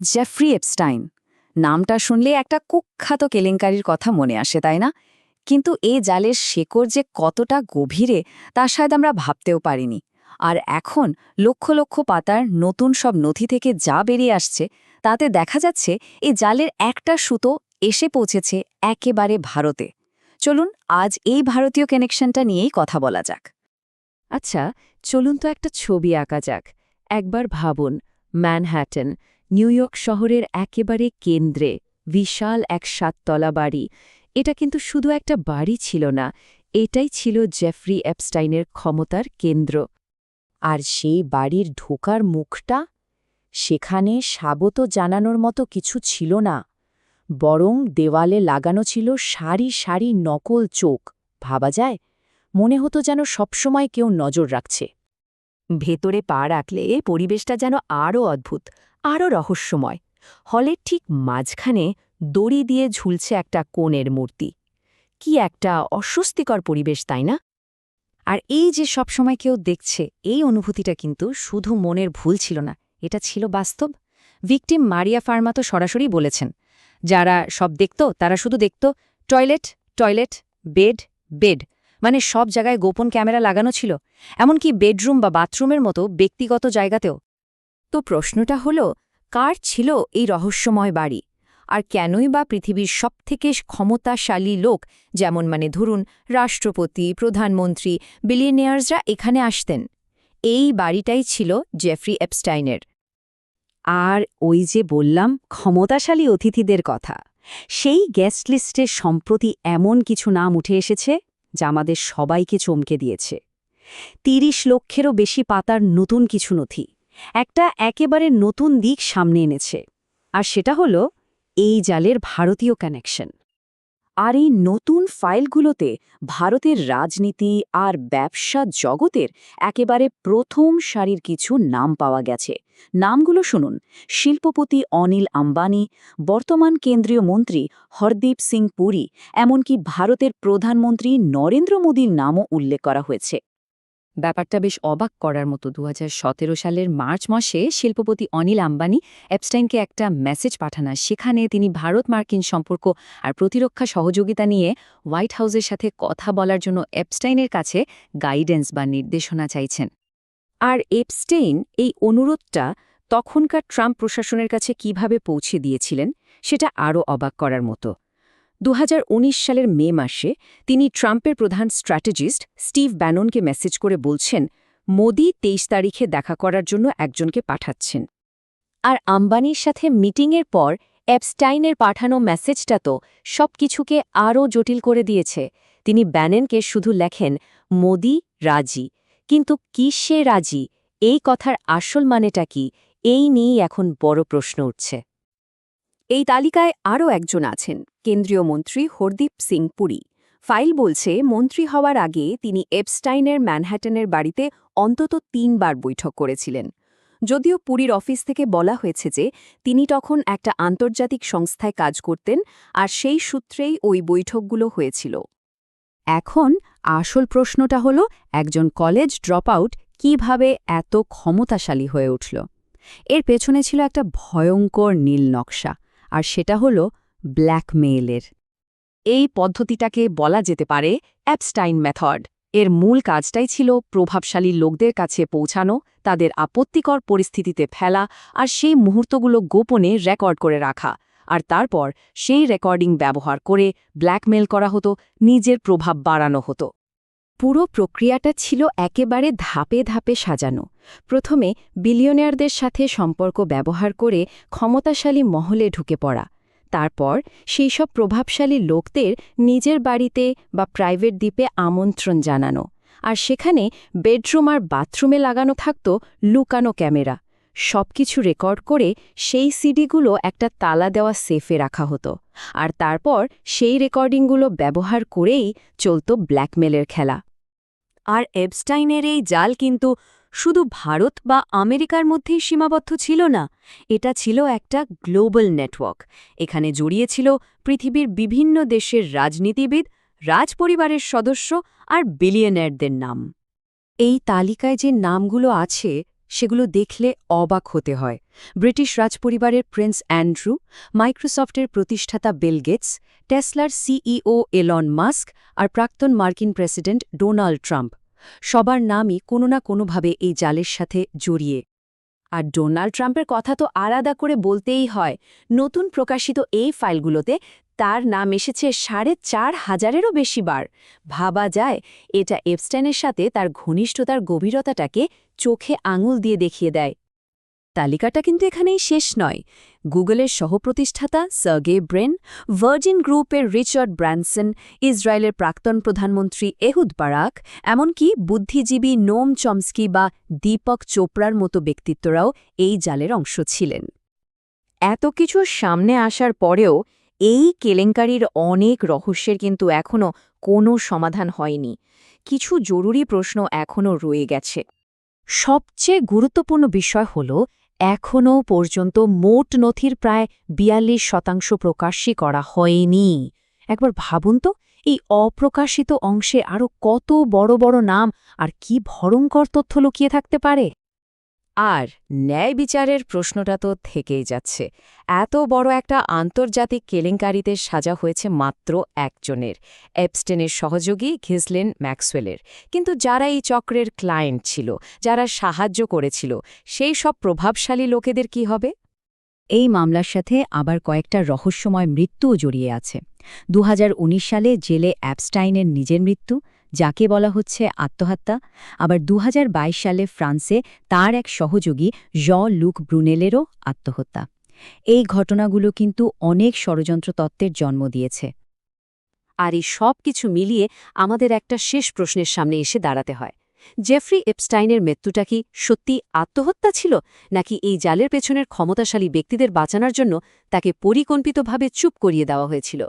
Jeffrey Epstein নামটা শুনলে একটা কুখ্যাত কেলেঙ্কারির কথা মনে আসে, তাই না? কিন্তু এ জালের শেকড় যে কতটা গভীরে, তা শায়দ আমরা ভাবতেও পারিনি। আর এখন লক্ষ লক্ষ পাতার নতুন সব নথি থেকে যা বেরিয়ে আসছে, তাতে দেখা যাচ্ছে এই জালের একটা সুতো এসে পৌঁছেছে একেবারে ভারতে। চলুন আজ এই ভারতীয় কানেকশনটা নিয়েই কথা বলা যাক। আচ্ছা চলুন তো একটা ছবি আঁকা যাক। একবার ভাবুন ম্যানহ্যাটন নিউ ইয়র্ক শহরের একেবারে কেন্দ্রে, বিশাল এক সাততলা বাড়ি। এটা কিন্তু শুধু একটা বাড়ি ছিল না, এটাই ছিল জেফ্রি অ্যাপস্টাইনের ক্ষমতার কেন্দ্র। আর সেই বাড়ির ঢোকার মুখটা সেখানে স্বাগত জানানোর মতো কিছু ছিল না, বরং দেওয়ালে লাগানো ছিল সারি সারি নকল চোখ। ভাবা যায়, মনে হতো যেন সবসময় কেউ নজর রাখছে। ভেতরে পা রাখলে পরিবেশটা যেন আরও অদ্ভুত আরও রহস্যময়। হলের ঠিক মাঝখানে দড়ি দিয়ে ঝুলছে একটা কোণের মূর্তি। কি একটা অস্বস্তিকর পরিবেশ, তাই না? আর এই যে সবসময় কেউ দেখছে, এই অনুভূতিটা কিন্তু শুধু মনের ভুল ছিল না, এটা ছিল বাস্তব। ভিকটিম মারিয়া ফার্মা তো সরাসরি বলেছেন, যারা সব দেখত, তারা শুধু দেখত টয়লেট টয়লেট, বেড বেড মানে সব জায়গায় গোপন ক্যামেরা লাগানো ছিল। এমনকি বেডরুম বা বাথরুমের মতো ব্যক্তিগত জায়গাতেও তো প্রশ্নটা হল, কার ছিল এই রহস্যময় বাড়ি? আর কেনই বা পৃথিবীর সবথেকে ক্ষমতাশালী লোক, যেমন মানে ধরুন, রাষ্ট্রপতি, প্রধানমন্ত্রী, বিলিয়নিয়ার্সরা এখানে আসতেন? এই বাড়িটাই ছিল জেফ্রি এপস্টাইনের। আর ওই যে বললাম, ক্ষমতাশালী অতিথিদের কথা, সেই গেস্ট লিস্টে সম্প্রতি এমন কিছু নাম উঠে এসেছে, যা আমাদের সবাইকে চমকে দিয়েছে। তিরিশ লক্ষেরও বেশি পাতার নতুন কিছু নথি। একটা একেবারে নতুন দিক সামনে এনেছে। আর সেটা হলো এই জালের ভারতীয় কানেকশন আর এই নতুন ফাইলগুলোতে ভারতের রাজনীতি আর ব্যবসা জগতের একেবারে প্রথম সারির কিছু নাম পাওয়া গেছে। নামগুলো শুনুন। শিল্পপতি অনিল আম্বানি, বর্তমান কেন্দ্রীয় মন্ত্রী হরদীপ সিং পুরী, এমনকি ভারতের প্রধানমন্ত্রী নরেন্দ্র মোদীর নামও উল্লেখ করা হয়েছে। ব্যাপারটা বেশ অবাক করার মতো। দু হাজার সতেরো সালের মার্চ মাসে শিল্পপতি অনিল আম্বানি অ্যাপস্টাইনকে একটা মেসেজ পাঠানা সেখানে তিনি ভারত মার্কিন সম্পর্ক আর প্রতিরক্ষা সহযোগিতা নিয়ে হোয়াইট হাউসের সাথে কথা বলার জন্য অ্যাপস্টাইনের কাছে গাইডেন্স বা নির্দেশনা চাইছেন। আর এপস্টেইন এই অনুরোধটা তখনকার ট্রাম্প প্রশাসনের কাছে কীভাবে পৌঁছে দিয়েছিলেন, সেটা আরও অবাক করার মতো। দু হাজার উনিশ সালের মে মাসে তিনি ট্রাম্পের প্রধান স্ট্র্যাটেজিস্ট স্টিভ ব্যাননকে মেসেজ করে বলছেন, মোদি তেইশ তারিখে দেখা করার জন্য একজনকে পাঠাচ্ছেন। আর আম্বানির সাথে মিটিংয়ের পর অ্যাপস্টাইনের পাঠানো মেসেজটা তো সব কিছুকে আরও জটিল করে দিয়েছে। তিনি ব্যানেনকে শুধু লেখেন, মোদি রাজি। কিন্তু কি সে রাজি? এই কথার আসল মানেটা কি? এই নিয়েই এখন বড় প্রশ্ন উঠছে। এই তালিকায় আরও একজন আছেন। কেন্দ্রীয় মন্ত্রী হরদীপ সিং পুরী। ফাইল বলছে, মন্ত্রী হওয়ার আগে তিনি এপস্টাইনের ম্যানহ্যাটনের বাড়িতে অন্তত তিনবার বৈঠক করেছিলেন। যদিও পুরীর অফিস থেকে বলা হয়েছে যে, তিনি তখন একটা আন্তর্জাতিক সংস্থায় কাজ করতেন আর সেই সূত্রেই ওই বৈঠকগুলো হয়েছিল। এখন আসল প্রশ্নটা হল, একজন কলেজ ড্রপ আউট কীভাবে এত ক্ষমতাশালী হয়ে উঠল? এর পেছনে ছিল একটা ভয়ঙ্কর নীল নকশা, আর সেটা হল ব্ল্যাকমেইলের এই পদ্ধতিটাকে বলা যেতে পারে অ্যাপস্টাইন মেথড এর মূল কাজটাই ছিল প্রভাবশালী লোকদের কাছে পৌঁছানো, তাদের আপত্তিকর পরিস্থিতিতে ফেলা আর সেই মুহূর্তগুলো গোপনে রেকর্ড করে রাখা। আর তারপর সেই রেকর্ডিং ব্যবহার করে ব্ল্যাকমেল করা হতো, নিজের প্রভাব বাড়ানো হতো। পুরো প্রক্রিয়াটা ছিল একেবারে ধাপে ধাপে সাজানো। প্রথমে বিলিয়নিয়ারদের সাথে সম্পর্ক ব্যবহার করে ক্ষমতাশালী মহলে ঢুকে পড়া। তারপর সেই সব প্রভাবশালী লোকদের নিজের বাড়িতে বা প্রাইভেট দ্বীপে আমন্ত্রণ জানানো। আর সেখানে বেডরুম আর বাথরুমে লাগানো থাকত লুকানো ক্যামেরা। সবকিছু রেকর্ড করে সেই সিডিগুলো একটা তালা দেওয়া সেফে রাখা হতো। আর তারপর সেই রেকর্ডিংগুলো ব্যবহার করেই চলত ব্ল্যাকমেলের খেলা। আর এবস্টাইনের এই জাল কিন্তু শুধু ভারত বা আমেরিকার মধ্যেই সীমাবদ্ধ ছিল না, এটা ছিল একটা গ্লোবাল নেটওয়ার্ক। এখানে জড়িয়েছিল পৃথিবীর বিভিন্ন দেশের রাজনীতিবিদ, রাজপরিবারের সদস্য আর বিলিয়নারদের নাম। এই তালিকায় যে নামগুলো আছে, সেগুলো দেখলে অবাক হতে হয়। ব্রিটিশ রাজপরিবারের প্রিন্স অ্যান্ড্রু, মাইক্রোসফটের প্রতিষ্ঠাতা বিল গেটস, টেসলার সিইও এলন মাস্ক আর প্রাক্তন মার্কিন প্রেসিডেন্ট ডোনাল্ড ট্রাম্প। সবার নামই কোনো না কোনোভাবে এই জালের সাথে জড়িয়ে। আর ডোনাল্ড ট্রাম্পের কথা তো আলাদা করে বলতেই হয়। নতুন প্রকাশিত এই ফাইলগুলোতে তার নাম এসেছে সাড়ে চার হাজারেরও বেশি বার। ভাবা যায় এটা এপস্টাইনের সাথে তার ঘনিষ্ঠতার গভীরতাটাকে চোখে আঙুল দিয়ে দেখিয়ে দেয়। তালিকাটা কিন্তু এখানেই শেষ নয়। গুগলের সহপ্রতিষ্ঠাতা সার্গে ব্রেন, ভার্জিন গ্রুপের রিচার্ড ব্র্যানসন, ইসরায়েলের প্রাক্তন প্রধানমন্ত্রী এহুদ বারাক, এমনকি বুদ্ধিজীবী নোম চমস্কি বা দীপক চোপড়ার মতো ব্যক্তিত্বরাও এই জালের অংশ ছিলেন। এত কিছু সামনে আসার পরেও এই কেলেঙ্কারির অনেক রহস্যের কিন্তু এখনও কোনো সমাধান হয়নি। কিছু জরুরি প্রশ্ন এখনও রয়ে গেছে। সবচেয়ে গুরুত্বপূর্ণ বিষয় হল এখনও পর্যন্ত মোট নথির প্রায় বিয়াল্লিশ শতাংশ প্রকাশই করা হয়নি। একবার ভাবুন তো, এই অপ্রকাশিত অংশে আরও কত বড় বড় নাম আর কি ভয়ঙ্কর তথ্য লুকিয়ে থাকতে পারে? আর ন্যায় বিচারের প্রশ্নটা তো থেকেই যাচ্ছে। এত বড় একটা আন্তর্জাতিক কেলেঙ্কারিতে সাজা হয়েছে মাত্র একজনের, এপস্টেনের সহযোগী ঘিসলেন ম্যাক্সওয়েলের। কিন্তু যারা এই চক্রের ক্লায়েন্ট ছিল, যারা সাহায্য করেছিল, সেই সব প্রভাবশালী লোকেদের কি হবে? এই মামলার সাথে আবার কয়েকটা রহস্যময় মৃত্যুও জড়িয়ে আছে। দু হাজার উনিশ সালে জেলে অ্যাপস্টাইনের নিজের মৃত্যু যাকে বলা হচ্ছে আত্মহত্যা, আবার দু হাজার বাইশ সালে ফ্রান্সে তার এক সহযোগী জ লুক ব্রুনেলেরও আত্মহত্যা। এই ঘটনাগুলো কিন্তু অনেক ষড়যন্ত্র তত্ত্বের জন্ম দিয়েছে। আর এই সব কিছু মিলিয়ে আমাদের একটা শেষ প্রশ্নের সামনে এসে দাঁড়াতে হয়। জেফ্রি এপস্টাইনের মৃত্যুটা কি সত্যি আত্মহত্যা ছিল, নাকি এই জালের পেছনের ক্ষমতাশালী ব্যক্তিদের বাঁচানোর জন্য তাকে পরিকল্পিতভাবে চুপ করিয়ে দেওয়া হয়েছিল?